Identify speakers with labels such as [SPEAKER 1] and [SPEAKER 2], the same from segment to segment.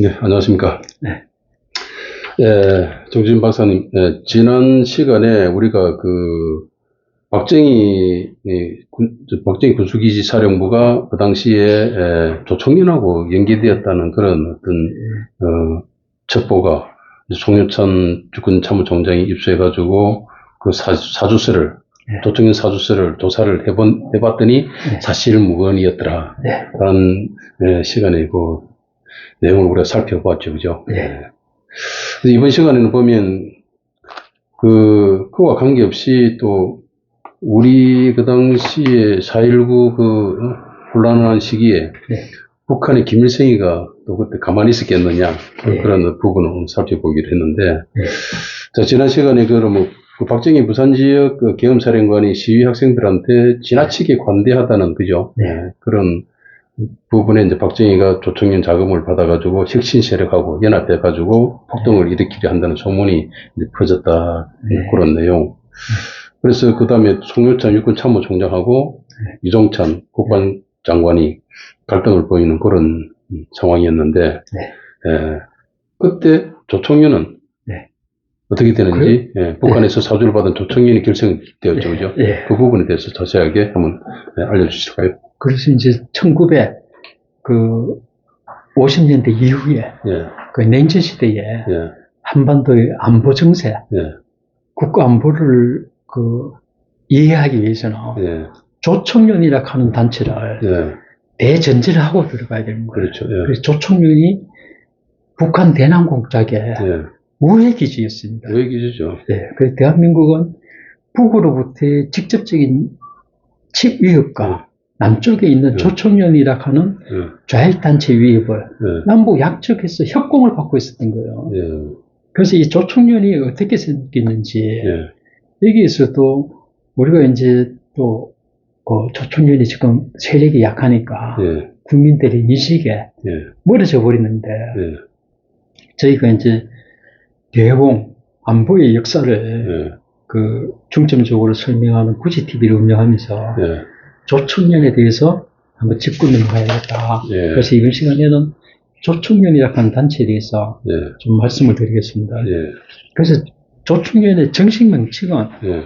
[SPEAKER 1] 네, 안녕하십니까.
[SPEAKER 2] 네.
[SPEAKER 1] 예, 정진 박사님, 예, 지난 시간에 우리가 그, 박정희, 예, 군, 저 박정희 군수기지 사령부가 그 당시에, 예, 조총련하고 연계되었다는 그런 어떤, 어, 첩보가 송유찬 육군 참모총장이 입수해가지고 그 사, 사주서를,
[SPEAKER 2] 네.
[SPEAKER 1] 조총련 사주서를 조사를 해본, 해봤더니
[SPEAKER 2] 네.
[SPEAKER 1] 사실무근이었더라.
[SPEAKER 2] 네.
[SPEAKER 1] 라는 예, 시간에 그 내용을 우리가 살펴보았죠, 그죠?
[SPEAKER 2] 네.
[SPEAKER 1] 그래서 이번 시간에는 보면 그 그와 관계없이 또 우리 그 당시에 4.19그 어, 혼란한 시기에
[SPEAKER 2] 네.
[SPEAKER 1] 북한의 김일성이가 또 그때 가만히 있었겠느냐
[SPEAKER 2] 네.
[SPEAKER 1] 그런 부분을 살펴보기로 했는데
[SPEAKER 2] 네.
[SPEAKER 1] 자 지난 시간에 그뭐 그 박정희 부산 지역 그 계엄사령관이 시위 학생들한테 지나치게 관대하다는 그죠?
[SPEAKER 2] 네.
[SPEAKER 1] 예, 그런 부분에 이제 박정희가 조총련 자금을 받아가지고 혁신 세력하고 연합해가지고 폭동을 일으키려 한다는 소문이 이제 퍼졌다
[SPEAKER 2] 네.
[SPEAKER 1] 그런 내용. 그래서 그 다음에 송유찬 육군 참모총장하고
[SPEAKER 2] 네.
[SPEAKER 1] 유종찬 국방장관이 갈등을 보이는 그런 음, 상황이었는데, 예, 그때 조총련은
[SPEAKER 2] 네.
[SPEAKER 1] 어떻게 되는지 예, 북한에서 사주를 받은 조총련이 결성되었죠, 그죠?
[SPEAKER 2] 예.
[SPEAKER 1] 그 부분에 대해서 자세하게 한번 예, 알려주실까요?
[SPEAKER 2] 그래서 이제 1900, 그, 50년대 이후에,
[SPEAKER 1] 예,
[SPEAKER 2] 그 냉전 시대에
[SPEAKER 1] 예,
[SPEAKER 2] 한반도의 안보 정세,
[SPEAKER 1] 예,
[SPEAKER 2] 국가 안보를 그, 이해하기 위해서는
[SPEAKER 1] 예,
[SPEAKER 2] 조총련이라 하는 단체를
[SPEAKER 1] 예,
[SPEAKER 2] 대전제를 하고 들어가야 되는 거예요.
[SPEAKER 1] 그렇죠, 예,
[SPEAKER 2] 그래서 조총련이 북한 대남 공작의
[SPEAKER 1] 예,
[SPEAKER 2] 우회 기지였습니다.
[SPEAKER 1] 왜 기지죠?
[SPEAKER 2] 네, 그래서 대한민국은 북으로부터의 직접적인 칩 위협과 남쪽에 있는
[SPEAKER 1] 네.
[SPEAKER 2] 조총련이라 하는
[SPEAKER 1] 예,
[SPEAKER 2] 좌익단체 위협을
[SPEAKER 1] 예,
[SPEAKER 2] 남북 약적해서 협공을 받고 있었던 거예요.
[SPEAKER 1] 예,
[SPEAKER 2] 그래서 이 조총련이 어떻게 생겼는지
[SPEAKER 1] 예,
[SPEAKER 2] 여기에서도 우리가 이제 또 그 조총련이 지금 세력이 약하니까
[SPEAKER 1] 예,
[SPEAKER 2] 국민들의 인식에
[SPEAKER 1] 예,
[SPEAKER 2] 멀어져 버리는데
[SPEAKER 1] 예,
[SPEAKER 2] 저희가 이제 대공 안보의 역사를
[SPEAKER 1] 예,
[SPEAKER 2] 그 중점적으로 설명하는 구지 TV를 운영하면서
[SPEAKER 1] 예,
[SPEAKER 2] 조총련에 대해서 한번 짚고 넘어가야겠다.
[SPEAKER 1] 예.
[SPEAKER 2] 그래서 이번 시간에는 조총련이라고 하는 단체에 대해서
[SPEAKER 1] 예,
[SPEAKER 2] 좀 말씀을 드리겠습니다.
[SPEAKER 1] 예,
[SPEAKER 2] 그래서 조총련의 정식 명칭은
[SPEAKER 1] 예.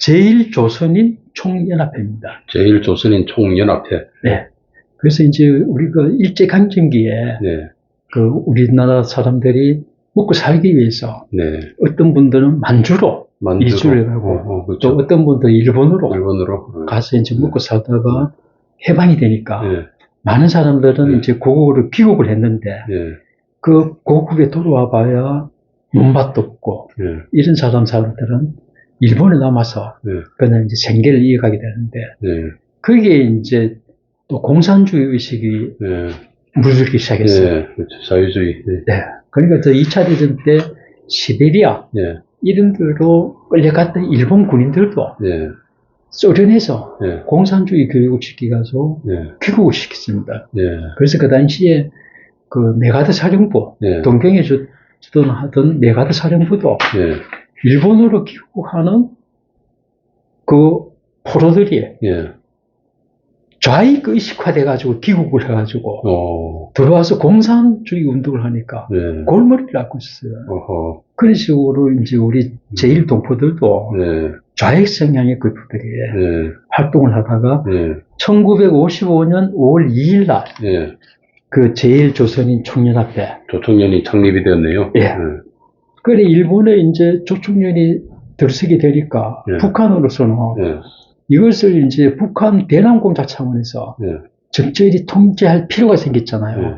[SPEAKER 2] 제1조선인 총연합회입니다.
[SPEAKER 1] 제1조선인 총연합회.
[SPEAKER 2] 네. 그래서 이제 우리가 일제강점기에
[SPEAKER 1] 네,
[SPEAKER 2] 그 우리나라 사람들이 먹고 살기 위해서
[SPEAKER 1] 네.
[SPEAKER 2] 어떤 분들은 만주로
[SPEAKER 1] 만들고.
[SPEAKER 2] 이주를 하고
[SPEAKER 1] 어, 어,
[SPEAKER 2] 또
[SPEAKER 1] 그렇죠.
[SPEAKER 2] 어떤 분들은 일본으로
[SPEAKER 1] 일본으로.
[SPEAKER 2] 가서 이제 먹고 살다가 해방이 되니까
[SPEAKER 1] 예,
[SPEAKER 2] 많은 사람들은
[SPEAKER 1] 네.
[SPEAKER 2] 이제 고국으로 귀국을 했는데
[SPEAKER 1] 예,
[SPEAKER 2] 그 고국에 돌아와 봐야 문밭도 없고
[SPEAKER 1] 예,
[SPEAKER 2] 이런 사람 사람들은 일본에 남아서
[SPEAKER 1] 예,
[SPEAKER 2] 그냥 이제 생계를 이어가게 되는데
[SPEAKER 1] 예,
[SPEAKER 2] 거기에 이제 또 공산주의 의식이
[SPEAKER 1] 예,
[SPEAKER 2] 물들기 시작했어요.
[SPEAKER 1] 예, 그렇죠. 자유주의. 예,
[SPEAKER 2] 네. 그러니까 저 2차 대전 때 시베리아
[SPEAKER 1] 예,
[SPEAKER 2] 이런 데로 끌려갔던 일본 군인들도
[SPEAKER 1] 예,
[SPEAKER 2] 소련에서
[SPEAKER 1] 예,
[SPEAKER 2] 공산주의 교육을 시키가서
[SPEAKER 1] 예,
[SPEAKER 2] 귀국을 시켰습니다.
[SPEAKER 1] 예,
[SPEAKER 2] 그래서 그 당시에 그 메가드 사령부,
[SPEAKER 1] 예,
[SPEAKER 2] 동경에 주- 주둔하던 메가드 사령부도
[SPEAKER 1] 예,
[SPEAKER 2] 일본으로 귀국하는 그 포로들이
[SPEAKER 1] 예,
[SPEAKER 2] 좌익 의식화돼가지고 귀국을 해가지고
[SPEAKER 1] 어,
[SPEAKER 2] 들어와서 공산주의 운동을 하니까
[SPEAKER 1] 예,
[SPEAKER 2] 골머리를 앓고 있어요.
[SPEAKER 1] 어허,
[SPEAKER 2] 그런 식으로 이제 우리 제1동포들도
[SPEAKER 1] 예,
[SPEAKER 2] 좌익 성향의 그룹들이
[SPEAKER 1] 예,
[SPEAKER 2] 활동을 하다가
[SPEAKER 1] 예,
[SPEAKER 2] 1955년 5월 2일 날
[SPEAKER 1] 예.
[SPEAKER 2] 그 제1조선인 총연합회
[SPEAKER 1] 조총련이 창립이 되었네요.
[SPEAKER 2] 예. 그래 일본에 이제 조총련이 들썩이 되니까
[SPEAKER 1] 예.
[SPEAKER 2] 북한으로서는
[SPEAKER 1] 예,
[SPEAKER 2] 이것을 이제 북한 대남공작 차원에서
[SPEAKER 1] 예,
[SPEAKER 2] 적절히 통제할 필요가 생겼잖아요.
[SPEAKER 1] 예.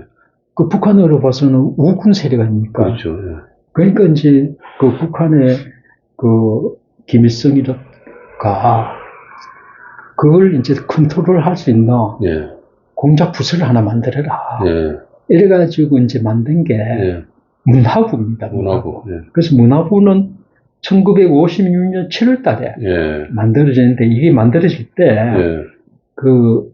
[SPEAKER 2] 그 북한으로 봐서는 우군 세력 아닙니까?
[SPEAKER 1] 그렇죠. 예.
[SPEAKER 2] 그러니까 이제 그 북한의 그 김일성이가 그걸 이제 컨트롤 할 수 있는
[SPEAKER 1] 예,
[SPEAKER 2] 공작 부서를 하나 만들어라.
[SPEAKER 1] 예,
[SPEAKER 2] 이래가지고 이제 만든 게
[SPEAKER 1] 예,
[SPEAKER 2] 문화부입니다.
[SPEAKER 1] 문화부. 예,
[SPEAKER 2] 그래서 문화부는 1956년 7월 달에
[SPEAKER 1] 예,
[SPEAKER 2] 만들어졌는데 이게 만들어질 때
[SPEAKER 1] 예,
[SPEAKER 2] 그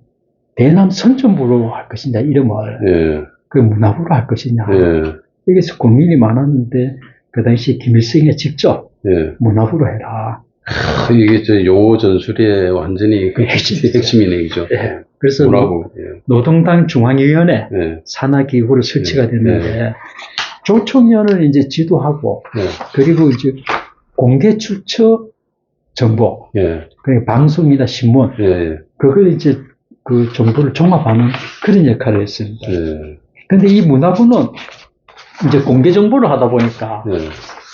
[SPEAKER 2] 대남 선전부로 할 것이냐 이름을
[SPEAKER 1] 예,
[SPEAKER 2] 그 문화부로 할 것이냐
[SPEAKER 1] 예,
[SPEAKER 2] 여기서 고민이 많았는데 그 당시 김일성이 직접
[SPEAKER 1] 예,
[SPEAKER 2] 문화부로 해라
[SPEAKER 1] 아, 이게 저 용어 전술의 완전히 그. 핵심이네, 그죠?
[SPEAKER 2] 예. 그래서
[SPEAKER 1] 뭐라고, 예.
[SPEAKER 2] 노동당 중앙위원회
[SPEAKER 1] 예,
[SPEAKER 2] 산하기구로 설치가
[SPEAKER 1] 네.
[SPEAKER 2] 됐는데 조총련을 이제 지도하고
[SPEAKER 1] 예,
[SPEAKER 2] 그리고 이제 공개 출처 정보.
[SPEAKER 1] 예,
[SPEAKER 2] 그러니까 방송이나 신문.
[SPEAKER 1] 예, 예,
[SPEAKER 2] 그걸 이제 그 정보를 종합하는 그런 역할을 했습니다.
[SPEAKER 1] 예,
[SPEAKER 2] 근데 이 문화부는 이제 공개 정보를 하다 보니까
[SPEAKER 1] 예,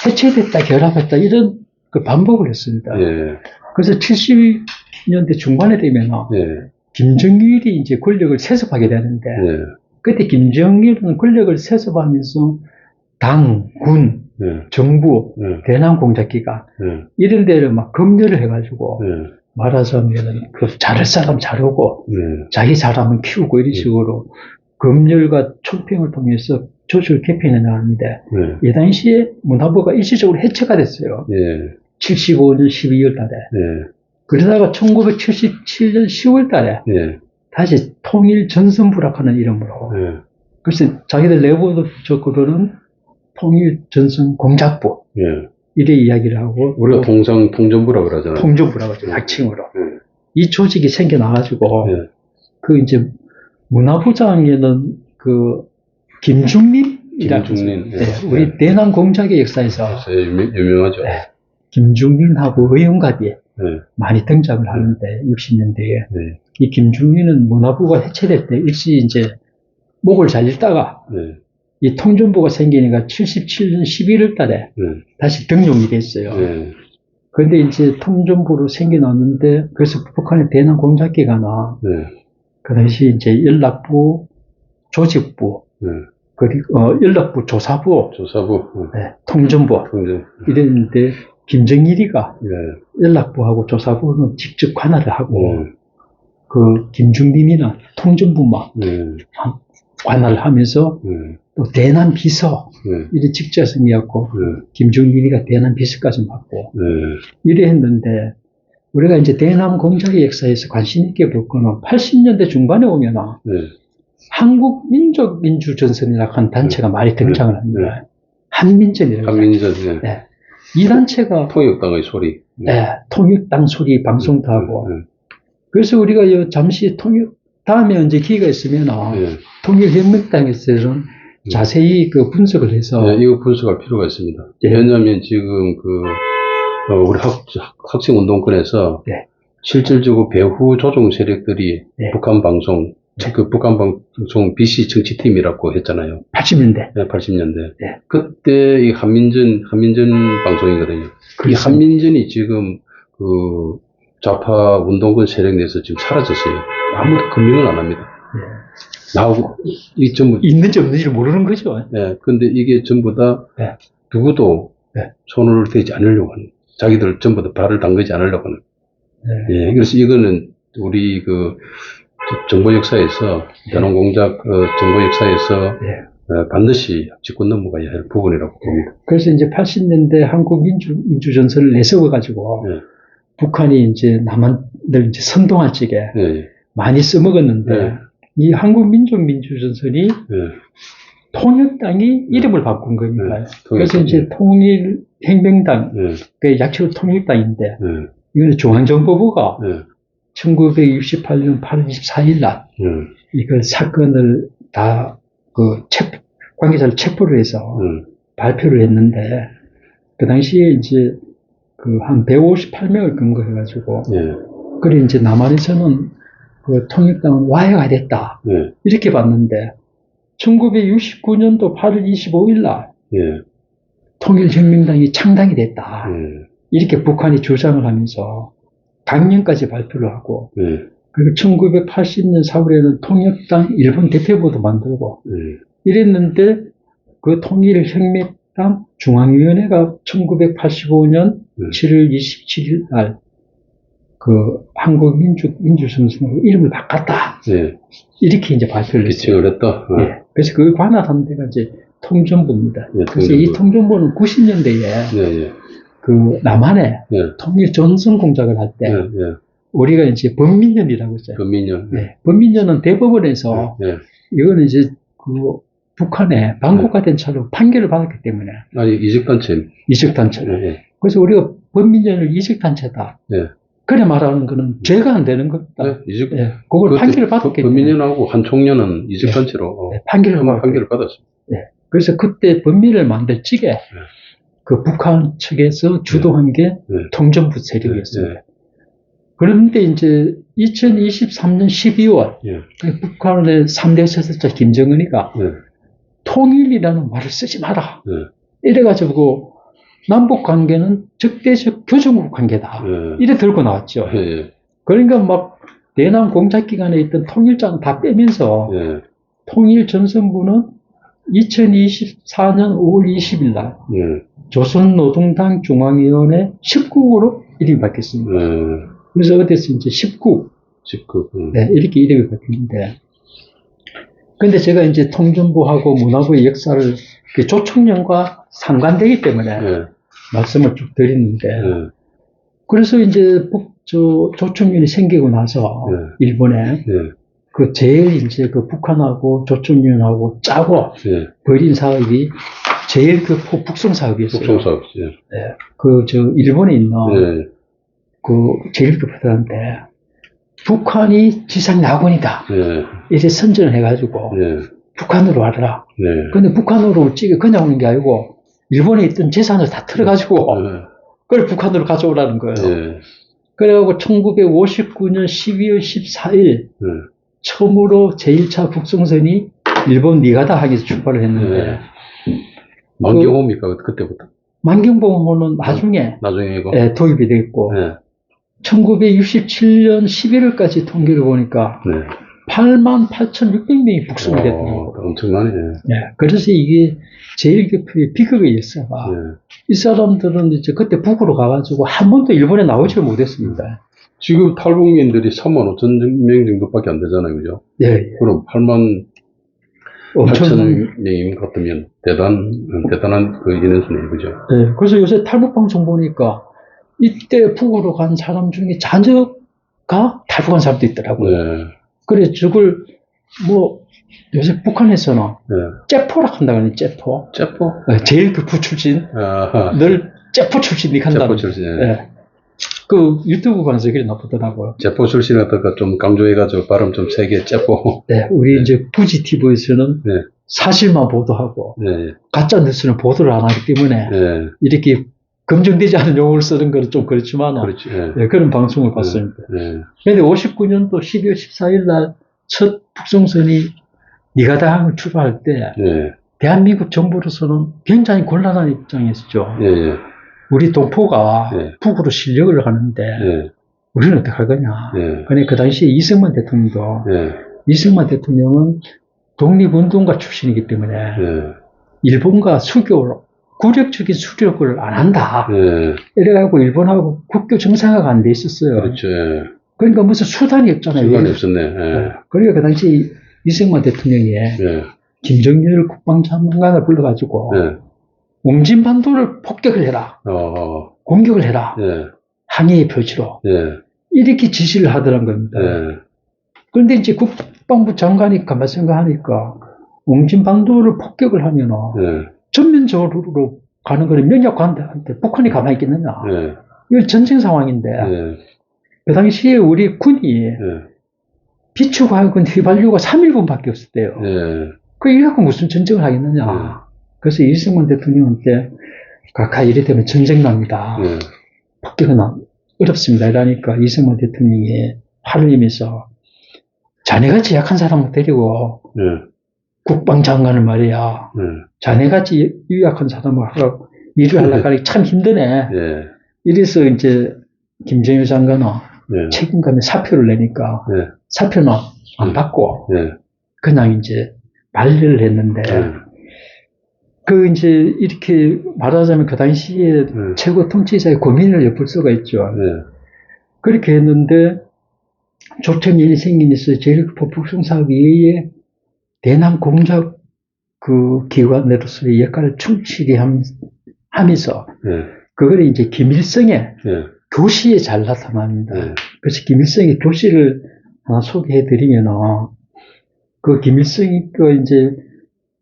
[SPEAKER 2] 해체됐다 결합했다 이런 그 반복을 했습니다.
[SPEAKER 1] 예,
[SPEAKER 2] 그래서 70년대 중반에 되면
[SPEAKER 1] 예,
[SPEAKER 2] 김정일이 이제 권력을 세습하게 되는데
[SPEAKER 1] 예,
[SPEAKER 2] 그때 김정일은 권력을 세습하면서 당, 군,
[SPEAKER 1] 예,
[SPEAKER 2] 정부,
[SPEAKER 1] 예,
[SPEAKER 2] 대남 공작기관
[SPEAKER 1] 예,
[SPEAKER 2] 이런 데를 막 검열을 해가지고
[SPEAKER 1] 예,
[SPEAKER 2] 말하자면 그 잘할 사람 자르고
[SPEAKER 1] 예,
[SPEAKER 2] 자기 사람은 키우고 이런 식으로 검열과 총평을 통해서 조직을 개편해 나갔는데
[SPEAKER 1] 예,
[SPEAKER 2] 이 당시에 문화부가 일시적으로 해체가 됐어요.
[SPEAKER 1] 예,
[SPEAKER 2] 75년 12월 달에.
[SPEAKER 1] 예,
[SPEAKER 2] 그러다가 1977년 10월 달에
[SPEAKER 1] 예,
[SPEAKER 2] 다시 통일 전선 부락하는 이름으로.
[SPEAKER 1] 예,
[SPEAKER 2] 그래서 자기들 내부적으로는 통일전선 공작부.
[SPEAKER 1] 예.
[SPEAKER 2] 이래 이야기를 하고.
[SPEAKER 1] 우리가 통상 통전부라 그러잖아요.
[SPEAKER 2] 통전부라고 하죠. 약칭으로.
[SPEAKER 1] 예,
[SPEAKER 2] 이 조직이 생겨나가지고.
[SPEAKER 1] 예,
[SPEAKER 2] 그 이제 문화부장에는 그 김중린이라는
[SPEAKER 1] 김중린,
[SPEAKER 2] 네,
[SPEAKER 1] 예.
[SPEAKER 2] 우리
[SPEAKER 1] 예.
[SPEAKER 2] 대남 공작의 역사에서
[SPEAKER 1] 예, 유명- 유명하죠.
[SPEAKER 2] 네. 김중린하고 의원갑이
[SPEAKER 1] 예,
[SPEAKER 2] 많이 등장을 하는데 60년대에
[SPEAKER 1] 네.
[SPEAKER 2] 이 김중린은 문화부가 해체될 때 일시 이제 목을 잘렸다가
[SPEAKER 1] 네,
[SPEAKER 2] 이 통전부가 생기니까 77년 11월 달에
[SPEAKER 1] 네,
[SPEAKER 2] 다시 등용이 됐어요.
[SPEAKER 1] 네,
[SPEAKER 2] 그런데 이제 통전부로 생겨났는데 그래서 북한의 대남 공작기관은
[SPEAKER 1] 네,
[SPEAKER 2] 그 당시 이제 연락부, 조직부,
[SPEAKER 1] 네.
[SPEAKER 2] 그리고 어, 연락부, 조사부,
[SPEAKER 1] 조사부, 어,
[SPEAKER 2] 네, 통전부.
[SPEAKER 1] 통전,
[SPEAKER 2] 이랬는데 김정일이가
[SPEAKER 1] 네,
[SPEAKER 2] 연락부하고 조사부는 직접 관할을 하고
[SPEAKER 1] 네,
[SPEAKER 2] 그 김중림이는 통전부만
[SPEAKER 1] 네,
[SPEAKER 2] 관할을 하면서
[SPEAKER 1] 네,
[SPEAKER 2] 또 대남 비서
[SPEAKER 1] 네,
[SPEAKER 2] 이런 직자성이었고
[SPEAKER 1] 네,
[SPEAKER 2] 김중일이가 대남 비서까지 맡고
[SPEAKER 1] 네,
[SPEAKER 2] 이래 했는데 우리가 이제 대남 공작의 역사에서 관심 있게 볼 거는 80년대 중반에 오면은
[SPEAKER 1] 네,
[SPEAKER 2] 한국 민족 민주 전선이라고 하는 단체가 많이 등장을 합니다. 한민전이라고.
[SPEAKER 1] 한민전, 네.
[SPEAKER 2] 네. 이 단체가
[SPEAKER 1] 통역당의 소리.
[SPEAKER 2] 네, 통역당 소리 방송도 하고.
[SPEAKER 1] 네,
[SPEAKER 2] 그래서 우리가 요 잠시 통역 다음에 언제 기회가 있으면
[SPEAKER 1] 네,
[SPEAKER 2] 통일혁명당에서는 자세히 그 분석을 해서
[SPEAKER 1] 네, 이거 분석할 필요가 있습니다.
[SPEAKER 2] 예.
[SPEAKER 1] 왜냐하면 지금 그, 어, 우리 학, 학생 운동권에서
[SPEAKER 2] 네.
[SPEAKER 1] 실질적으로 배후 조종 세력들이
[SPEAKER 2] 네.
[SPEAKER 1] 북한 방송, 그 북한 방송 BC 정치팀이라고 했잖아요.
[SPEAKER 2] 80년대
[SPEAKER 1] 네, 80년대.
[SPEAKER 2] 네.
[SPEAKER 1] 그때 이 한민전, 한민전 방송이거든요. 이
[SPEAKER 2] 그렇습니다.
[SPEAKER 1] 한민전이 지금 그 좌파 운동권 세력 내에서 지금 사라졌어요. 아무도 검증을 안 합니다. 나오고, 이 전부,
[SPEAKER 2] 있는지 없는지를 모르는 거죠.
[SPEAKER 1] 네, 근데 이게 전부 다
[SPEAKER 2] 네.
[SPEAKER 1] 누구도
[SPEAKER 2] 네.
[SPEAKER 1] 손을 대지 않으려고 하는, 자기들 전부 다 발을 담그지 않으려고 하는.
[SPEAKER 2] 네.
[SPEAKER 1] 예, 그래서 이거는 우리 그 정보 역사에서, 대농 공작 어, 정보 역사에서
[SPEAKER 2] 네.
[SPEAKER 1] 어, 반드시 짚고 넘어가야 할 부분이라고 봅니다.
[SPEAKER 2] 그래서 이제 80년대 한국 민주 민주 전선을 내세워 가지고
[SPEAKER 1] 네.
[SPEAKER 2] 북한이 이제 남한들 이제 선동할 적에
[SPEAKER 1] 예,
[SPEAKER 2] 많이 써먹었는데
[SPEAKER 1] 네.
[SPEAKER 2] 이 한국 민족 민주전선이
[SPEAKER 1] 예,
[SPEAKER 2] 통일 당이 이름을 바꾼 겁니다.
[SPEAKER 1] 네.
[SPEAKER 2] 그래서. 이제 통일혁명당,
[SPEAKER 1] 예,
[SPEAKER 2] 그 약칭으로 통일당인데
[SPEAKER 1] 예,
[SPEAKER 2] 이거는 중앙정보부가
[SPEAKER 1] 예,
[SPEAKER 2] 1968년 8월 24일 날
[SPEAKER 1] 예,
[SPEAKER 2] 이걸 사건을 다 그 관계자를 체포를 해서
[SPEAKER 1] 예,
[SPEAKER 2] 발표를 했는데 그 당시에 이제 그 한 158명을 근거해가지고
[SPEAKER 1] 예,
[SPEAKER 2] 그래 이제 남한에서는 그 통일당은 와해가 됐다.
[SPEAKER 1] 예,
[SPEAKER 2] 이렇게 봤는데 1969년도 8월 25일 날
[SPEAKER 1] 예,
[SPEAKER 2] 통일혁명당이 창당이 됐다.
[SPEAKER 1] 예,
[SPEAKER 2] 이렇게 북한이 주장을 하면서 강령까지 발표를 하고
[SPEAKER 1] 예,
[SPEAKER 2] 그리고 1980년 4월에는 통역당 일본 대표부도 만들고
[SPEAKER 1] 예,
[SPEAKER 2] 이랬는데 그 통일혁명당 중앙위원회가 1985년
[SPEAKER 1] 네.
[SPEAKER 2] 7월 27일 날 그 한국 민주 민주선수로 이름을 바꿨다
[SPEAKER 1] 예,
[SPEAKER 2] 이렇게 이제 발표를 했어요.
[SPEAKER 1] 비칭을 했다. 어.
[SPEAKER 2] 예. 그래서 그 관할하는 데가 이제 통전부입니다.
[SPEAKER 1] 예,
[SPEAKER 2] 그래서 이 통전부는 90년대에
[SPEAKER 1] 예, 예,
[SPEAKER 2] 그 남한에
[SPEAKER 1] 예,
[SPEAKER 2] 통일 전선 공작을 할때
[SPEAKER 1] 예, 예,
[SPEAKER 2] 우리가 이제 법민련이라고 했어요.
[SPEAKER 1] 금민년.
[SPEAKER 2] 네. 법민련은 대법원에서
[SPEAKER 1] 예,
[SPEAKER 2] 이거는 이제 그 북한에 방국화된 차로 판결을 받았기 때문에
[SPEAKER 1] 아니, 이직단체.
[SPEAKER 2] 이적단체로.
[SPEAKER 1] 예,
[SPEAKER 2] 그래서 우리가 범민련을 이직단체다.
[SPEAKER 1] 예.
[SPEAKER 2] 그래 말하는 거는 죄가 안 되는 겁니다.
[SPEAKER 1] 네, 이직,
[SPEAKER 2] 예, 그걸 판결을 받았기 때문에.
[SPEAKER 1] 범민련하고 한 총련은 이직단체로 어,
[SPEAKER 2] 네, 판결을
[SPEAKER 1] 판결을 받았습니다.
[SPEAKER 2] 그래서 그때 범민을 만들 적에 그 북한 측에서 주도한 게
[SPEAKER 1] 네.
[SPEAKER 2] 통전부 세력이었어요.
[SPEAKER 1] 네, 네.
[SPEAKER 2] 그런데 이제 2023년 12월
[SPEAKER 1] 예.
[SPEAKER 2] 북한의 3대 세습자 김정은이가
[SPEAKER 1] 네.
[SPEAKER 2] 통일이라는 말을 쓰지 마라.
[SPEAKER 1] 네.
[SPEAKER 2] 이래가지고 남북 관계는 적대적 교정국 관계다.
[SPEAKER 1] 예.
[SPEAKER 2] 이래 들고 나왔죠.
[SPEAKER 1] 예, 예,
[SPEAKER 2] 그러니까 막 대남 공작 기간에 있던 통일장 다 빼면서
[SPEAKER 1] 예,
[SPEAKER 2] 통일 전선부는 2024년 5월 20일 날
[SPEAKER 1] 예,
[SPEAKER 2] 조선노동당 중앙위원회 19구로 이름이 바뀌었습니다.
[SPEAKER 1] 예.
[SPEAKER 2] 그래서 어디서 이제 19,
[SPEAKER 1] 집그, 음.
[SPEAKER 2] 네, 이렇게 이름이 바뀌는데. 근데 제가 이제 통전부하고 문화부의 역사를 그 조총련과 상관되기 때문에
[SPEAKER 1] 예,
[SPEAKER 2] 말씀을 쭉 드리는데,
[SPEAKER 1] 예,
[SPEAKER 2] 그래서 이제 북, 저, 조총련이 생기고 나서
[SPEAKER 1] 네.
[SPEAKER 2] 일본에
[SPEAKER 1] 예,
[SPEAKER 2] 그 제일 이제 그 북한하고 조총련하고 짜고
[SPEAKER 1] 예.
[SPEAKER 2] 벌인 사업이 제일 그 포- 북송 사업이었어요.
[SPEAKER 1] 북송 사업, 예.
[SPEAKER 2] 그저 일본에 있는
[SPEAKER 1] 예,
[SPEAKER 2] 그 제일 급하다는데 북한이 지상 낙원이다.
[SPEAKER 1] 예,
[SPEAKER 2] 이제 선전을 해가지고
[SPEAKER 1] 예,
[SPEAKER 2] 북한으로 와라.
[SPEAKER 1] 네.
[SPEAKER 2] 근데 북한으로 찌게 그냥 오는 게 아니고 일본에 있던 재산을 다 틀어가지고
[SPEAKER 1] 예,
[SPEAKER 2] 그걸 북한으로 가져오라는 거예요.
[SPEAKER 1] 예,
[SPEAKER 2] 그래갖고 1959년 12월 14일
[SPEAKER 1] 예.
[SPEAKER 2] 처음으로 제1차 북송선이 일본 니가다 항에서 출발을 했는데
[SPEAKER 1] 예. 만경호입니까, 그 때부터?
[SPEAKER 2] 만경봉호는 나중에
[SPEAKER 1] 나중에 이거?
[SPEAKER 2] 예, 도입이 됐고
[SPEAKER 1] 예,
[SPEAKER 2] 1967년 11월까지 통계를 보니까
[SPEAKER 1] 네.
[SPEAKER 2] 88,600명이 북송이
[SPEAKER 1] 어,
[SPEAKER 2] 됐더라고요.
[SPEAKER 1] 엄청나네. 예.
[SPEAKER 2] 예, 그래서 이게 제일교표의 비극의 역사가
[SPEAKER 1] 예.
[SPEAKER 2] 이 사람들은 이제 그때 북으로 가가지고 한 번도 일본에 나오지를 못했습니다.
[SPEAKER 1] 지금 탈북민들이 3만 5천 명 정도밖에 안 되잖아요, 그죠?
[SPEAKER 2] 예, 예.
[SPEAKER 1] 그럼 8만
[SPEAKER 2] 엄청
[SPEAKER 1] 8천 명인 것 같으면 대단, 대단한 그 인원수네요, 그죠?
[SPEAKER 2] 예, 그래서 요새 탈북 방송 보니까 이때 북으로 간 사람 중에 자녀가 탈북한 사람도 있더라고요.
[SPEAKER 1] 네,
[SPEAKER 2] 그래, 저걸 뭐 요새 북한에서는
[SPEAKER 1] 네.
[SPEAKER 2] 째포라 한다 그러니 째포.
[SPEAKER 1] 체포?
[SPEAKER 2] 예, 제일 급부 출신,
[SPEAKER 1] 아하.
[SPEAKER 2] 늘 째포 출신이 간다.
[SPEAKER 1] 체포 출신. 예.
[SPEAKER 2] 예. 그 유튜브 방송에 그래 나쁘더라고요.
[SPEAKER 1] 체포 출신에다가 좀 강조해가지고 발음 좀 세게 체포.
[SPEAKER 2] 네, 우리 이제 부지 TV에서는
[SPEAKER 1] 네.
[SPEAKER 2] 사실만 보도하고
[SPEAKER 1] 네,
[SPEAKER 2] 가짜 뉴스는 보도를 안 하기 때문에
[SPEAKER 1] 네.
[SPEAKER 2] 이렇게 검증되지 않은 용어를 쓰는 거는 좀 그렇지만
[SPEAKER 1] 그렇지. 예.
[SPEAKER 2] 네, 그런 방송을 봤습니다.
[SPEAKER 1] 네.
[SPEAKER 2] 그런데 59년도 12월 14일 날 첫 북송선이 니가다항을 출발할 때
[SPEAKER 1] 네.
[SPEAKER 2] 대한민국 정부로서는 굉장히 곤란한 입장이었죠.
[SPEAKER 1] 예, 예.
[SPEAKER 2] 우리 동포가
[SPEAKER 1] 네.
[SPEAKER 2] 북으로 실력을 하는데
[SPEAKER 1] 예.
[SPEAKER 2] 우리는 어떻게 할 거냐.
[SPEAKER 1] 예.
[SPEAKER 2] 근데 그 당시에 이승만 대통령도
[SPEAKER 1] 예.
[SPEAKER 2] 이승만 대통령은 독립운동가 출신이기 때문에
[SPEAKER 1] 예.
[SPEAKER 2] 일본과 수교를 굴욕적인 수교를 안 한다.
[SPEAKER 1] 예.
[SPEAKER 2] 이래가지고 일본하고 국교 정상화가 안 돼 있었어요.
[SPEAKER 1] 그렇죠. 예.
[SPEAKER 2] 그러니까 무슨 수단이 없잖아요.
[SPEAKER 1] 시간이 없었네. 예.
[SPEAKER 2] 그러니까 그 당시 이승만 대통령이
[SPEAKER 1] 예.
[SPEAKER 2] 김정일 국방장관을 불러가지고
[SPEAKER 1] 예.
[SPEAKER 2] 옹진반도를 폭격을 해라.
[SPEAKER 1] 어,
[SPEAKER 2] 공격을 해라.
[SPEAKER 1] 예.
[SPEAKER 2] 항의의 표지로.
[SPEAKER 1] 예.
[SPEAKER 2] 이렇게 지시를 하더란 겁니다.
[SPEAKER 1] 예.
[SPEAKER 2] 그런데 이제 국방부 장관이 가만 생각하니까 옹진반도를 폭격을 하면은
[SPEAKER 1] 예.
[SPEAKER 2] 전면적으로 가는 거는 명약관한테 북한이 가만히 있겠느냐.
[SPEAKER 1] 예.
[SPEAKER 2] 이거 전쟁 상황인데
[SPEAKER 1] 예.
[SPEAKER 2] 그 당시에 우리 군이
[SPEAKER 1] 예.
[SPEAKER 2] 비추과학은 휘발유가 3일분밖에 없었대요.
[SPEAKER 1] 예.
[SPEAKER 2] 그 이래갖고 무슨 전쟁을 하겠느냐.
[SPEAKER 1] 네.
[SPEAKER 2] 그래서 이승만 대통령한테 가까이 이래 되면 전쟁 납니다. 안- 어렵습니다. 이러니까 이승만 대통령이 화를 내면서 자네같이 약한 사람을 데리고
[SPEAKER 1] 예.
[SPEAKER 2] 국방 장관을 말이야.
[SPEAKER 1] 예.
[SPEAKER 2] 자네같이 유약한 사람을 하러 일을 하려고 하니 참 힘드네.
[SPEAKER 1] 예.
[SPEAKER 2] 이래서 이제 김정일 장관은
[SPEAKER 1] 예.
[SPEAKER 2] 책임감에 사표를 내니까
[SPEAKER 1] 예.
[SPEAKER 2] 사표는 안 받고
[SPEAKER 1] 예.
[SPEAKER 2] 그냥 이제 만류를 했는데
[SPEAKER 1] 예.
[SPEAKER 2] 그 이제 이렇게 말하자면 그 당시에
[SPEAKER 1] 예.
[SPEAKER 2] 최고 통치자의 고민을 엿볼 수가 있죠.
[SPEAKER 1] 예.
[SPEAKER 2] 그렇게 했는데 조천일이 생기면서 제일교포 북송 사업에 의해 대남 공작 그 기관으로서의 역할을 충실히 함- 하면서
[SPEAKER 1] 예.
[SPEAKER 2] 그걸 이제 김일성의
[SPEAKER 1] 예.
[SPEAKER 2] 교시에 잘 나타납니다.
[SPEAKER 1] 예.
[SPEAKER 2] 그래서 김일성의 교시를 하나 소개해 드리면은 그 김일성이 그 이제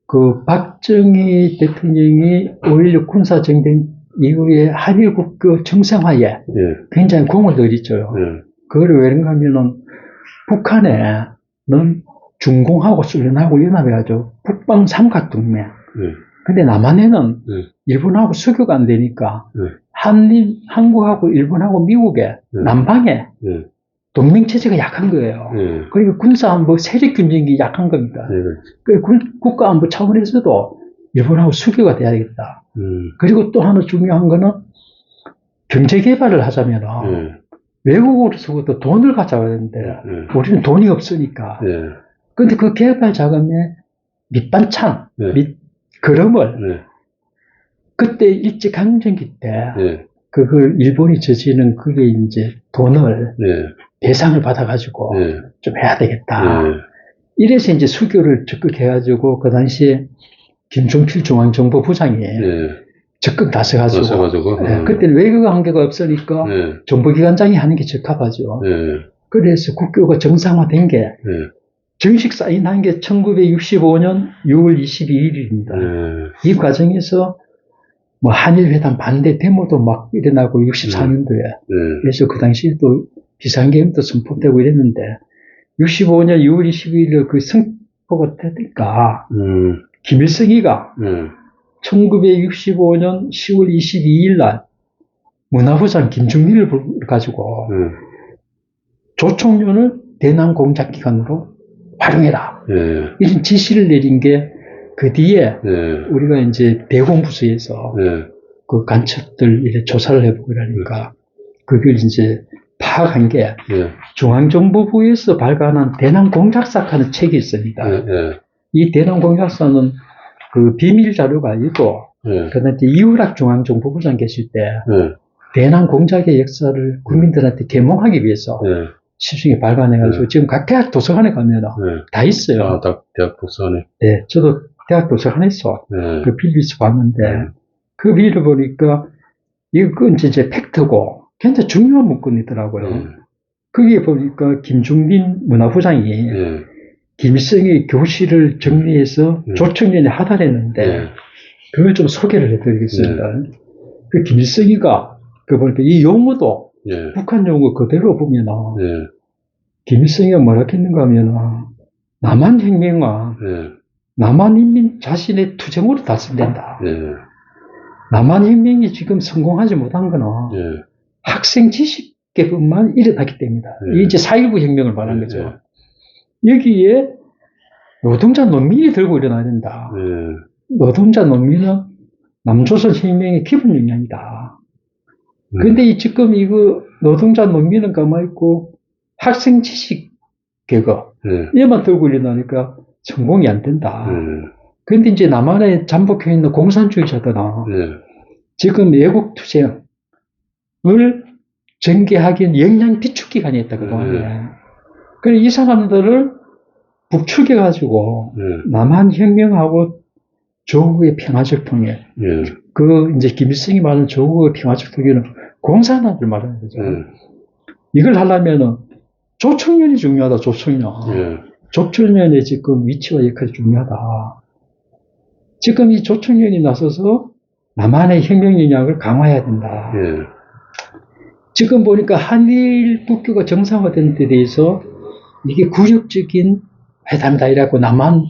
[SPEAKER 2] 그 박정희 대통령이 5.16 군사정변 이후에 한일 국교 정상화에
[SPEAKER 1] 예,
[SPEAKER 2] 굉장히 공을 들였죠.
[SPEAKER 1] 예,
[SPEAKER 2] 그걸 왜 그런가 하면은 북한에는 중공하고 소련하고 연합해가지고 북방 삼각동맹.
[SPEAKER 1] 예,
[SPEAKER 2] 근데 남한에는
[SPEAKER 1] 네.
[SPEAKER 2] 일본하고 수교가 안 되니까
[SPEAKER 1] 네.
[SPEAKER 2] 한일, 한국하고 일본하고 미국에
[SPEAKER 1] 네.
[SPEAKER 2] 남방에
[SPEAKER 1] 예,
[SPEAKER 2] 동맹 체제가 약한 거예요.
[SPEAKER 1] 예,
[SPEAKER 2] 그러니까 군사 안보 세력 경쟁이 약한 겁니다.
[SPEAKER 1] 예, 그렇지.
[SPEAKER 2] 그 군- 국가 안보 차원에서도 일본하고 수교가 돼야 되겠다.
[SPEAKER 1] 음,
[SPEAKER 2] 그리고 또 하나 중요한 거는 경제 개발을 하자면
[SPEAKER 1] 예,
[SPEAKER 2] 외국으로서도 돈을 가져와야 되는데
[SPEAKER 1] 예,
[SPEAKER 2] 우리는 돈이 없으니까.
[SPEAKER 1] 예,
[SPEAKER 2] 근데 그 개발 자금에 밑반찬,
[SPEAKER 1] 예,
[SPEAKER 2] 밑 그릇을
[SPEAKER 1] 예,
[SPEAKER 2] 그때 일제강점기 때
[SPEAKER 1] 예,
[SPEAKER 2] 그걸 일본이 저지는 그게 이제 돈을
[SPEAKER 1] 예,
[SPEAKER 2] 배상을 받아가지고
[SPEAKER 1] 예,
[SPEAKER 2] 좀 해야 되겠다.
[SPEAKER 1] 예,
[SPEAKER 2] 이래서 이제 수교를 적극 해가지고 그 당시에 김종필 중앙정보부장이
[SPEAKER 1] 예,
[SPEAKER 2] 적극 나서가지고
[SPEAKER 1] 나서가지고,
[SPEAKER 2] 예,
[SPEAKER 1] 어.
[SPEAKER 2] 그때는 외교 관계가 없으니까
[SPEAKER 1] 예,
[SPEAKER 2] 정보기관장이 하는 게 적합하죠.
[SPEAKER 1] 예,
[SPEAKER 2] 그래서 국교가 정상화된 게
[SPEAKER 1] 예,
[SPEAKER 2] 정식 사인한 게 1965년 6월 22일입니다.
[SPEAKER 1] 예,
[SPEAKER 2] 이 과정에서 뭐 한일회담 반대 데모도 막 일어나고 64년도에.
[SPEAKER 1] 예,
[SPEAKER 2] 그래서 그 당시에 또 비상계엄도 선포되고 이랬는데 65년 6월 22일 그 선포가 되니까?
[SPEAKER 1] 음,
[SPEAKER 2] 김일성이가
[SPEAKER 1] 예,
[SPEAKER 2] 1965년 10월 22일 날 문화부장 김중리를 불- 가지고
[SPEAKER 1] 예,
[SPEAKER 2] 조총련을 대남 공작 기관으로 활용해라.
[SPEAKER 1] 예,
[SPEAKER 2] 이런 지시를 내린 게 그 뒤에
[SPEAKER 1] 예,
[SPEAKER 2] 우리가 이제 대공부서에서
[SPEAKER 1] 예,
[SPEAKER 2] 그 간첩들 이렇게 조사를 해보고 이러니까 그걸 이제 파악한 게
[SPEAKER 1] 예,
[SPEAKER 2] 중앙정보부에서 발간한 대남 공작사하는 책이 있습니다.
[SPEAKER 1] 예, 예,
[SPEAKER 2] 이 대남 공작사는 그 비밀 자료가 아니고
[SPEAKER 1] 예,
[SPEAKER 2] 그런데 이우락 중앙정보부장 계실 때
[SPEAKER 1] 예,
[SPEAKER 2] 대남 공작의 역사를 국민들한테 계몽하기 위해서
[SPEAKER 1] 예,
[SPEAKER 2] 시중에 발간해가지고
[SPEAKER 1] 네.
[SPEAKER 2] 지금 각 대학 도서관에 가면
[SPEAKER 1] 예.
[SPEAKER 2] 다 있어요.
[SPEAKER 1] 아, 딱 대학 도서관에.
[SPEAKER 2] 네, 저도 대학 도서관에서
[SPEAKER 1] 예,
[SPEAKER 2] 그 빌리서 봤는데
[SPEAKER 1] 네.
[SPEAKER 2] 그 빌을 보니까 이거 이제 팩트고 굉장히 중요한 문건이더라고요.
[SPEAKER 1] 예,
[SPEAKER 2] 거기에 보니까 김중빈 문화부장이
[SPEAKER 1] 예,
[SPEAKER 2] 김일성의 교실을 정리해서
[SPEAKER 1] 음.
[SPEAKER 2] 조청년에 하달했는데
[SPEAKER 1] 예,
[SPEAKER 2] 그걸 좀 소개를 해드리겠습니다. 그 김일성이가 그 보니까 이 용어도
[SPEAKER 1] 예,
[SPEAKER 2] 북한 용어 그대로 보면
[SPEAKER 1] 예,
[SPEAKER 2] 김일성이가 뭐라 했는가 하면 남한 혁명과
[SPEAKER 1] 예,
[SPEAKER 2] 남한 인민 자신의 투쟁으로 달성된다.
[SPEAKER 1] 예,
[SPEAKER 2] 남한 혁명이 지금 성공하지 못한 거는
[SPEAKER 1] 예,
[SPEAKER 2] 학생 지식계급만 일어났기 때문이다.
[SPEAKER 1] 네.
[SPEAKER 2] 이게 이제 4.19 혁명을 말하는
[SPEAKER 1] 네,
[SPEAKER 2] 거죠. 여기에 노동자 농민이 들고 일어나야 된다.
[SPEAKER 1] 예,
[SPEAKER 2] 노동자 농민은 남조선 혁명의 기본 역량이다.
[SPEAKER 1] 음.
[SPEAKER 2] 근데 이 지금 이거 노동자 농민은 가만히 있고 학생 지식 계급
[SPEAKER 1] 예,
[SPEAKER 2] 얘만 들고 일어나니까 성공이 안 된다.
[SPEAKER 1] 예,
[SPEAKER 2] 근데 이제 남한에 잠복해 있는 공산주의자들은
[SPEAKER 1] 예,
[SPEAKER 2] 지금 외국 투쟁을 전개하기엔 역량 비축 기간이었다 그동안에.
[SPEAKER 1] 네.
[SPEAKER 2] 그래 이 사람들을 북축해 가지고
[SPEAKER 1] 예,
[SPEAKER 2] 남한 혁명하고 조국의 평화적 통일.
[SPEAKER 1] 예,
[SPEAKER 2] 그 이제 김일성이 말하는 조국의 평화적 통일은 공산화를 말하는 거죠.
[SPEAKER 1] 예,
[SPEAKER 2] 이걸 하려면은 조청년이 중요하다. 조청년.
[SPEAKER 1] 예,
[SPEAKER 2] 조청년의 지금 위치와 역할이 중요하다. 지금 이 조청년이 나서서 남한의 혁명 영향을 강화해야 된다.
[SPEAKER 1] 예,
[SPEAKER 2] 지금 보니까 한일 국교가 정상화된 데 대해서 이게 굴욕적인 회담이다 이라고 남한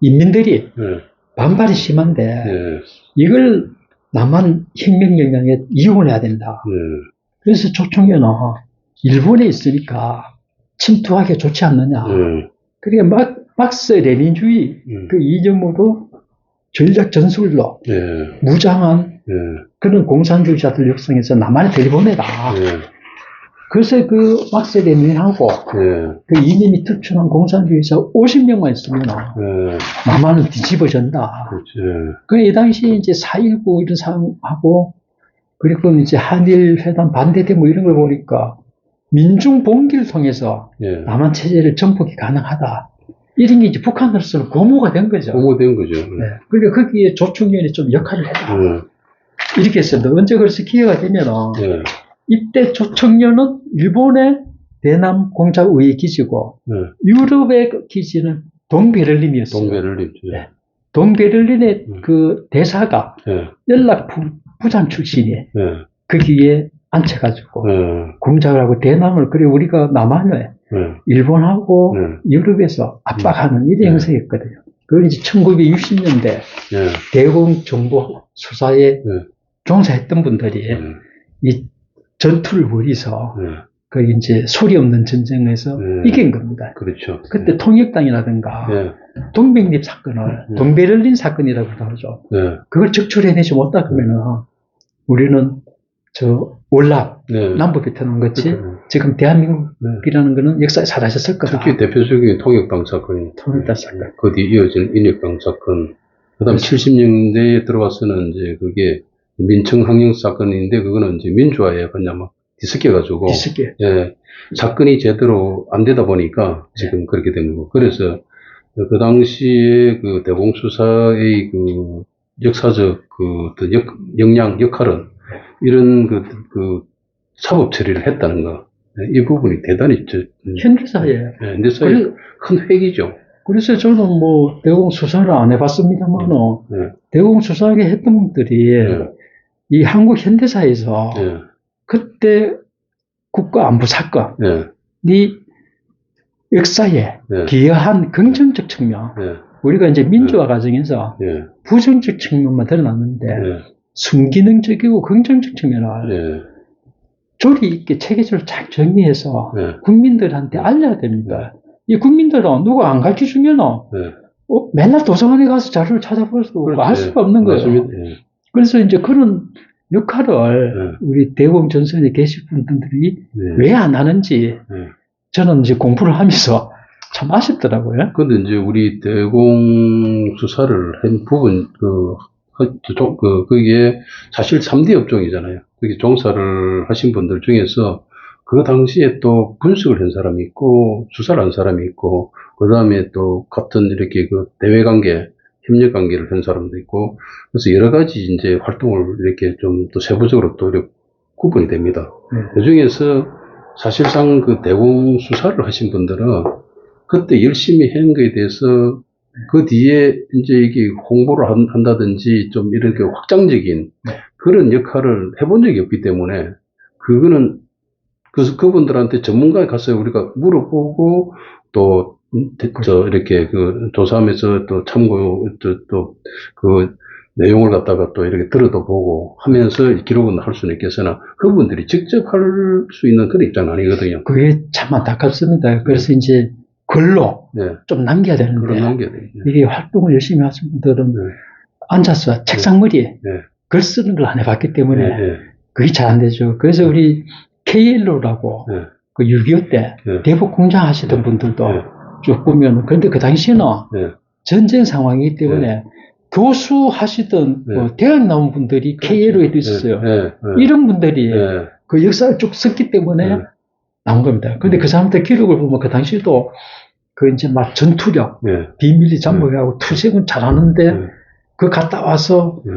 [SPEAKER 2] 인민들이
[SPEAKER 1] 예,
[SPEAKER 2] 반발이 심한데
[SPEAKER 1] 예,
[SPEAKER 2] 이걸 남한 혁명 영향에 이용을 해야 된다.
[SPEAKER 1] 예,
[SPEAKER 2] 그래서 조총련은 일본에 있으니까 침투하기 좋지 않느냐.
[SPEAKER 1] 예,
[SPEAKER 2] 그러니까 막, 막스 레닌주의
[SPEAKER 1] 음.
[SPEAKER 2] 그 이념으로 전략 전술로
[SPEAKER 1] 예,
[SPEAKER 2] 무장한
[SPEAKER 1] 예,
[SPEAKER 2] 그런 공산주의자들 육성해서 남한에 들이보내다.
[SPEAKER 1] 예,
[SPEAKER 2] 그래서 그 레닌하고
[SPEAKER 1] 예,
[SPEAKER 2] 그 이념이 특출한 공산주의자 50명만 있으면
[SPEAKER 1] 예,
[SPEAKER 2] 남한은 뒤집어진다.
[SPEAKER 1] 그렇지.
[SPEAKER 2] 그이 당시에 이제 4.19 이런 상황하고 그리고 이제 한일 회담 반대 데모 이런 걸 보니까 민중 봉기를 통해서
[SPEAKER 1] 예,
[SPEAKER 2] 남한 체제를 정복이 가능하다. 이런 게 이제 북한으로서는 고무가 된 거죠.
[SPEAKER 1] 공모된 거죠.
[SPEAKER 2] 네. 그러니까 거기에 조총련이 좀 역할을 해라.
[SPEAKER 1] 예,
[SPEAKER 2] 이렇게 했습니다. 언제 그래서 기회가 되면
[SPEAKER 1] 예,
[SPEAKER 2] 이때 조총련은 일본의 대남 공작의회 기지고
[SPEAKER 1] 예,
[SPEAKER 2] 유럽의 기지는 동베를린이었어요.
[SPEAKER 1] 동배를 입죠.
[SPEAKER 2] 네. 동베를린의
[SPEAKER 1] 음.
[SPEAKER 2] 그 대사가
[SPEAKER 1] 예,
[SPEAKER 2] 연락 부- 부장 출신이
[SPEAKER 1] 예,
[SPEAKER 2] 거기에 앉혀가지고
[SPEAKER 1] 예,
[SPEAKER 2] 공작을 하고 대남을 그래 우리가 남한을
[SPEAKER 1] 예,
[SPEAKER 2] 일본하고
[SPEAKER 1] 예,
[SPEAKER 2] 유럽에서 압박하는 이런
[SPEAKER 1] 네.
[SPEAKER 2] 형성이었거든요. 그건 이제 1960년대
[SPEAKER 1] 예,
[SPEAKER 2] 대공 정보 수사에
[SPEAKER 1] 네.
[SPEAKER 2] 종사했던 분들이
[SPEAKER 1] 예,
[SPEAKER 2] 이 전투를 벌이서
[SPEAKER 1] 예,
[SPEAKER 2] 그 이제 소리 없는 전쟁에서
[SPEAKER 1] 네.
[SPEAKER 2] 이긴 겁니다.
[SPEAKER 1] 그렇죠.
[SPEAKER 2] 그때 통역당이라든가
[SPEAKER 1] 예,
[SPEAKER 2] 동백립 사건을
[SPEAKER 1] 네.
[SPEAKER 2] 동베를린 사건이라고 하죠.
[SPEAKER 1] 예,
[SPEAKER 2] 그걸 적출해내지 못다 그러면은 우리는 저 월남
[SPEAKER 1] 네.
[SPEAKER 2] 남부 베트남 같이
[SPEAKER 1] 그렇죠.
[SPEAKER 2] 지금
[SPEAKER 1] 네.
[SPEAKER 2] 대한민국이라는 거는 역사에 사라졌을 거다.
[SPEAKER 1] 특히 대표적인 통역당 사건이
[SPEAKER 2] 통역당 사건.
[SPEAKER 1] 그뒤 이어진 인력당 사건. 그다음
[SPEAKER 2] 그렇죠.
[SPEAKER 1] 70년대에 들어와서는 이제 그게 민청 항영 사건인데 그거는 이제 민주화에 그냥 막 뒤섞여가지고. 예, 사건이 제대로 안 되다 보니까 지금 그렇게 된 거고. 그래서 그 당시에 그 대공수사의 그 역사적 그 어떤 역, 역량, 역할은 이런 그, 그 사법 처리를 했다는 거. 예, 이 부분이 대단히 저,
[SPEAKER 2] 현대사에.
[SPEAKER 1] 예, 내 사회
[SPEAKER 2] 그래,
[SPEAKER 1] 큰 획이죠.
[SPEAKER 2] 그래서 저는 뭐 대공 수사를 안 해봤습니다만은
[SPEAKER 1] 예,
[SPEAKER 2] 대공 수사하게 했던 분들이
[SPEAKER 1] 예,
[SPEAKER 2] 이 한국 현대사에서
[SPEAKER 1] 예,
[SPEAKER 2] 그때 국가안보 사건
[SPEAKER 1] 예,
[SPEAKER 2] 이 역사에
[SPEAKER 1] 예,
[SPEAKER 2] 기여한 긍정적 측면
[SPEAKER 1] 예,
[SPEAKER 2] 우리가 이제 민주화 과정에서
[SPEAKER 1] 예,
[SPEAKER 2] 부정적 측면만 드러났는데
[SPEAKER 1] 예,
[SPEAKER 2] 순기능적이고 긍정적 측면을
[SPEAKER 1] 예,
[SPEAKER 2] 조리 있게 체계적으로 잘 정리해서
[SPEAKER 1] 예,
[SPEAKER 2] 국민들한테 알려야 됩니다. 이 국민들은 누가 안 가르쳐 주면
[SPEAKER 1] 예.
[SPEAKER 2] 어, 맨날 도서관에 가서 자료를 찾아볼 수 없고 알 수가 없는 거예요.
[SPEAKER 1] 맞습니다. 예,
[SPEAKER 2] 그래서 이제 그런 역할을
[SPEAKER 1] 네.
[SPEAKER 2] 우리 대공 전선에 계신 분들이
[SPEAKER 1] 네.
[SPEAKER 2] 왜안 하는지
[SPEAKER 1] 네.
[SPEAKER 2] 저는 이제 공부를 하면서 참 아쉽더라고요.
[SPEAKER 1] 근데 이제 우리 대공 수사를 한 부분, 그, 그, 그게 사실 3대 업종이잖아요. 그게 종사를 하신 분들 중에서 그 당시에 또 분석을 한 사람이 있고, 수사를 한 사람이 있고, 그 다음에 또 같은 이렇게 그 대외 관계, 협력 관계를 한 사람도 있고, 그래서 여러 가지 이제 활동을 이렇게 좀 또 세부적으로 또 이렇게 구분이 됩니다. 그 중에서 사실상 그 대공 수사를 하신 분들은 그때 열심히 한 거에 대해서 그 뒤에 이제 이게 홍보를 한- 한다든지 좀 이렇게 확장적인
[SPEAKER 2] 네.
[SPEAKER 1] 그런 역할을 해본 적이 없기 때문에 그거는 그래서 그분들한테 전문가에 가서 우리가 물어보고 또, 음, 대- 저, 이렇게 그 조사하면서 또 참고 또, 또, 그 내용을 갖다가 또 이렇게 들어도 보고 하면서 기록은 할 수는 있겠으나 그분들이 직접 할 수 있는 그런 입장은 아니거든요.
[SPEAKER 2] 그게 참 안타깝습니다. 그래서 이제 글로
[SPEAKER 1] 네.
[SPEAKER 2] 좀 남겨야 되는데
[SPEAKER 1] 남겨야. 네.
[SPEAKER 2] 이게 활동을 열심히 하신 분들은
[SPEAKER 1] 네.
[SPEAKER 2] 앉아서 책상머리에
[SPEAKER 1] 네.
[SPEAKER 2] 글 쓰는 걸 안 해봤기 때문에
[SPEAKER 1] 네, 네,
[SPEAKER 2] 그게 잘 안 되죠. 그래서 우리 KLO라고
[SPEAKER 1] 네.
[SPEAKER 2] 그6.25때
[SPEAKER 1] 네.
[SPEAKER 2] 대북 공장 하시던 분들도
[SPEAKER 1] 네.
[SPEAKER 2] 쭉 보면. 그런데 그 당시에는
[SPEAKER 1] 네.
[SPEAKER 2] 전쟁 상황이기 때문에 교수 하시던
[SPEAKER 1] 네.
[SPEAKER 2] 뭐 대학 나온 분들이 KLO에도 있었어요.
[SPEAKER 1] 네, 네,
[SPEAKER 2] 이런 분들이
[SPEAKER 1] 네,
[SPEAKER 2] 그 역사를 쭉 썼기 때문에
[SPEAKER 1] 네.
[SPEAKER 2] 나온 겁니다. 근데 그 사람들 기록을 보면 그 당시에도 그 이제 막 전투력,
[SPEAKER 1] 네,
[SPEAKER 2] 비밀리 잠복하고 투쟁은 잘하는데
[SPEAKER 1] 네,
[SPEAKER 2] 그 갔다 와서
[SPEAKER 1] 네.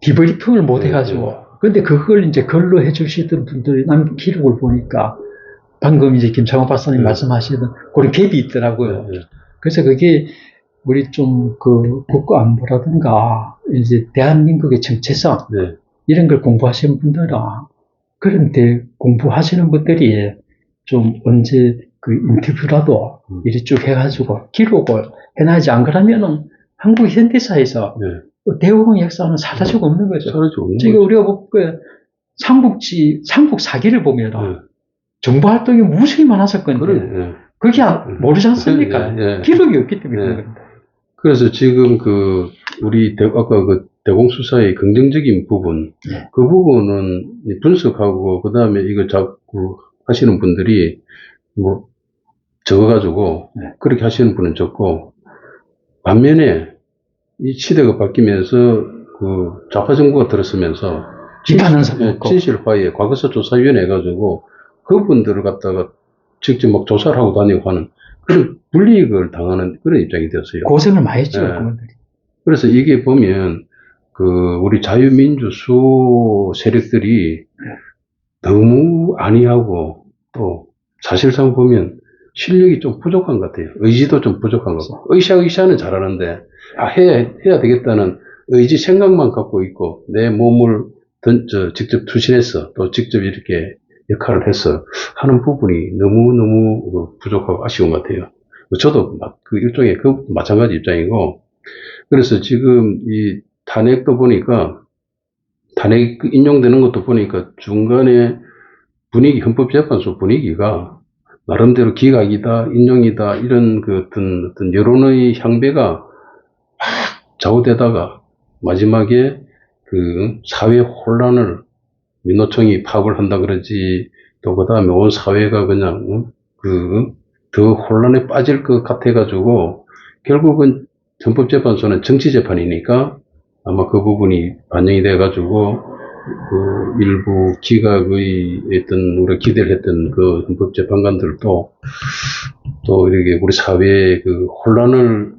[SPEAKER 2] 디브리핑을 못
[SPEAKER 1] 네,
[SPEAKER 2] 해가지고. 근데 그걸 이제 글로 해주시던 분들이 남긴 기록을 보니까 방금 이제 김창호 박사님
[SPEAKER 1] 네.
[SPEAKER 2] 말씀하시던 그런 갭이 있더라고요.
[SPEAKER 1] 네,
[SPEAKER 2] 그래서 그게 우리 좀 그 국가 안보라든가 이제 대한민국의 정체성
[SPEAKER 1] 네,
[SPEAKER 2] 이런 걸 공부하시는 분들은 그런데 공부하시는 분들이 좀 언제 그 인터뷰라도
[SPEAKER 1] 음.
[SPEAKER 2] 이리 쭉 해가지고 기록을 해놔야지 안 그러면은 한국 현대사에서
[SPEAKER 1] 네.
[SPEAKER 2] 대우공 역사는 사라지고 없는 거죠.
[SPEAKER 1] 사라지고 없는
[SPEAKER 2] 지금
[SPEAKER 1] 거죠.
[SPEAKER 2] 우리가 볼그 삼국지 삼국 사기를 보면
[SPEAKER 1] 네.
[SPEAKER 2] 정보 활동이 무수히 많았을 건데
[SPEAKER 1] 그래, 네.
[SPEAKER 2] 그게 안- 모르지 않습니까?
[SPEAKER 1] 네, 네.
[SPEAKER 2] 기록이 없기 때문에
[SPEAKER 1] 네.
[SPEAKER 2] 그런 겁니다.
[SPEAKER 1] 그래서 지금 그 우리 대, 아까 그 대공수사의 긍정적인 부분,
[SPEAKER 2] 네.
[SPEAKER 1] 그 부분은 분석하고 그 다음에 이거 자꾸 하시는 분들이 뭐 적어가지고
[SPEAKER 2] 네.
[SPEAKER 1] 그렇게 하시는 분은 적고 반면에 이 시대가 바뀌면서 그 좌파 정부가 들었으면서 예. 진실화에 과거사 조사위원회 해가지고 그분들을 갖다가 직접 막 조사를 하고 다니고 하는 그런 불이익을 당하는 그런 입장이 되었어요.
[SPEAKER 2] 고생을 많이 했죠,
[SPEAKER 1] 네.
[SPEAKER 2] 그분들이.
[SPEAKER 1] 그래서 이게 보면 그 우리 자유민주 수 세력들이 너무 안이하고 또 사실상 보면 실력이 좀 부족한 것 같아요. 의지도 좀 부족한 것 같고 의샤 의샤는 잘하는데 아 해야 해야 되겠다는 의지 생각만 갖고 있고 내 몸을 던, 저, 직접 투신해서 또 직접 이렇게 역할을 해서 하는 부분이 너무너무 그 부족하고 아쉬운 것 같아요. 저도 막그 일종의 그 마찬가지 입장이고, 그래서 지금 이 탄핵도 보니까, 탄핵 그 인용되는 것도 보니까 중간에 분위기, 헌법재판소 분위기가 나름대로 기각이다, 인용이다, 이런 그 어떤, 어떤 여론의 향배가 막 좌우되다가 마지막에 그 사회 혼란을 민노총이 파업을 한다 그러지, 또 그 다음에 온 사회가 그냥 그 더 혼란에 빠질 것 같아가지고 결국은 헌법재판소는 정치재판이니까 아마 그 부분이 반영이 돼가지고 그 일부 기각의 어떤 우리가 기대를 했던 그 헌법재판관들도 또 이렇게 우리 사회의 그 혼란을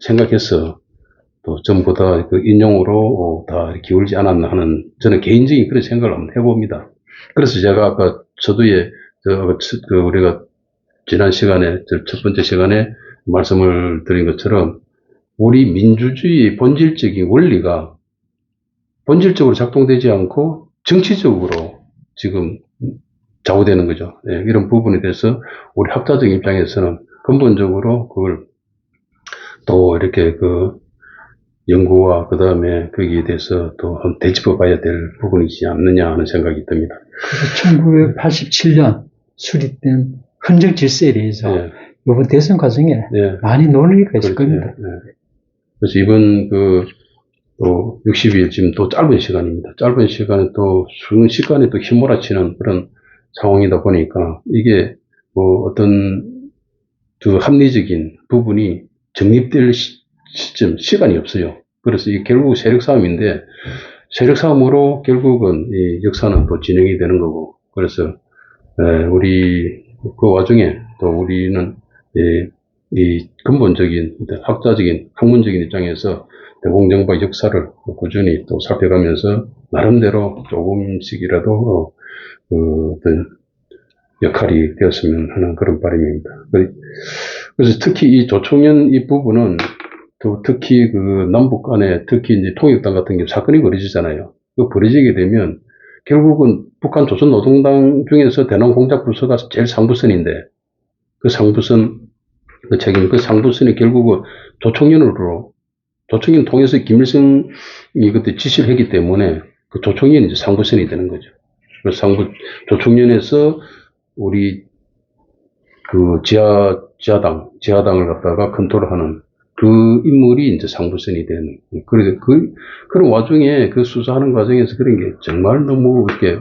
[SPEAKER 1] 생각해서 또 전부 다 그 인용으로 어, 다 기울지 않았나 하는 저는 개인적인 그런 생각을 한번 해봅니다. 그래서 제가 아까 저도에 첫- 그 우리가 지난 시간에 저첫 번째 시간에 말씀을 드린 것처럼 우리 민주주의의 본질적인 원리가 본질적으로 작동되지 않고 정치적으로 지금 좌우되는 거죠. 예, 이런 부분에 대해서 우리 학자적 입장에서는 근본적으로 그걸 또 이렇게 그 연구와 그 다음에 거기에 대해서 또 한번 되짚어 봐야 될 부분이지 않느냐 하는 생각이 듭니다.
[SPEAKER 2] 그래서 1987년 수립된 헌정 질서에 대해서
[SPEAKER 1] 예,
[SPEAKER 2] 이번 대선 과정에
[SPEAKER 1] 예.
[SPEAKER 2] 많이 논의가
[SPEAKER 1] 그렇죠.
[SPEAKER 2] 있을 겁니다.
[SPEAKER 1] 예. 그래서 이번 그, 또 60일 지금 또 짧은 시간입니다. 짧은 시간에 또 순식간에 또 휘몰아치는 그런 상황이다 보니까 이게 뭐 어떤 그 합리적인 부분이 정립될 시, 점 시간이 없어요. 그래서 이게 결국 세력 싸움인데 세력 싸움으로 결국은 이 역사는 또 진행이 되는 거고 그래서 에, 우리 그 와중에 또 우리는 이, 이 근본적인 학자적인 학문적인 입장에서 대공정부의 역사를 꾸준히 또 살펴가면서 나름대로 조금씩이라도 어, 그 어떤 역할이 되었으면 하는 그런 바람입니다. 그- 그래서 특히 이 조총련 이 부분은 또 특히 그 남북 간에 특히 이제 통일당 같은 경우 사건이 벌어지잖아요. 그 벌어지게 되면 결국은 북한 조선노동당 중에서 대남 공작 부서가 제일 상부선인데 그 상부선 그 책임 그 상부선이 결국은 조총련으로 조총련 통해서 김일성이 그때 지시를 했기 때문에 그 조총련이 이제 상부선이 되는 거죠. 그래서 상부 조총련에서 우리 그 지하 지하당 지하당을 갖다가 컨트롤하는 그 인물이 이제 상부선이 되는 그래서 그 그런 와중에 그 수사하는 과정에서 그런 게 정말 너무 이렇게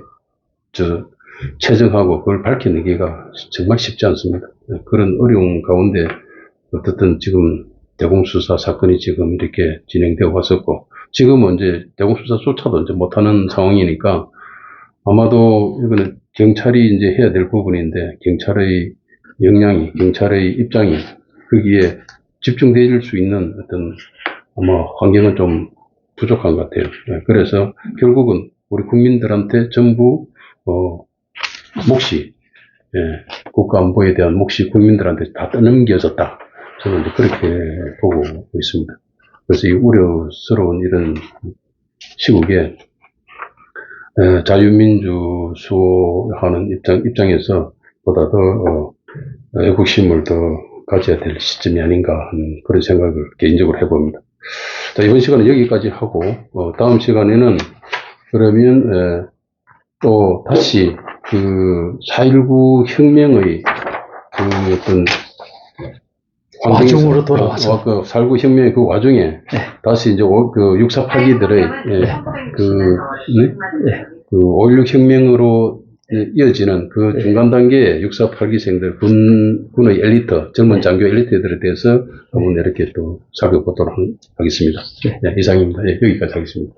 [SPEAKER 1] 저 체정하고 그걸 밝혀내기가 정말 쉽지 않습니다. 그런 어려움 가운데 어떻든 지금 대공수사 사건이 지금 이렇게 진행되어 왔었고 지금은 이제 대공수사조차도 이제 못하는 상황이니까 아마도 이거는 경찰이 이제 해야 될 부분인데 경찰의 역량이 경찰의 입장이 거기에 집중될 수 있는 어떤 아마 환경은 좀 부족한 것 같아요. 예, 그래서 결국은 우리 국민들한테 전부 어, 몫이 예, 국가 안보에 대한 몫이 국민들한테 다 떠넘겨졌다. 저는 그렇게 보고 있습니다. 그래서 이 우려스러운 이런 시국에 에, 자유민주 수호하는 입장, 입장에서 보다 더 어, 애국심을 더 가져야 될 시점이 아닌가 하는 그런 생각을 개인적으로 해봅니다. 자, 이번 시간은 여기까지 하고, 어, 다음 시간에는 그러면 에, 또 다시 그 4.19 혁명의 그 어떤
[SPEAKER 2] 와중으로 돌아와서.
[SPEAKER 1] 어, 그 살구 혁명의 그 와중에 다시 이제 오- 그 648기들의 예, 그, 네? 그 5.16 혁명으로 이어지는 그 중간 단계의 648기생들 군, 군의 엘리트, 젊은 장교 엘리트들에 대해서 한번 이렇게 또 살펴보도록 하- 하겠습니다.
[SPEAKER 2] 네.
[SPEAKER 1] 네, 이상입니다. 예, 여기까지 하겠습니다.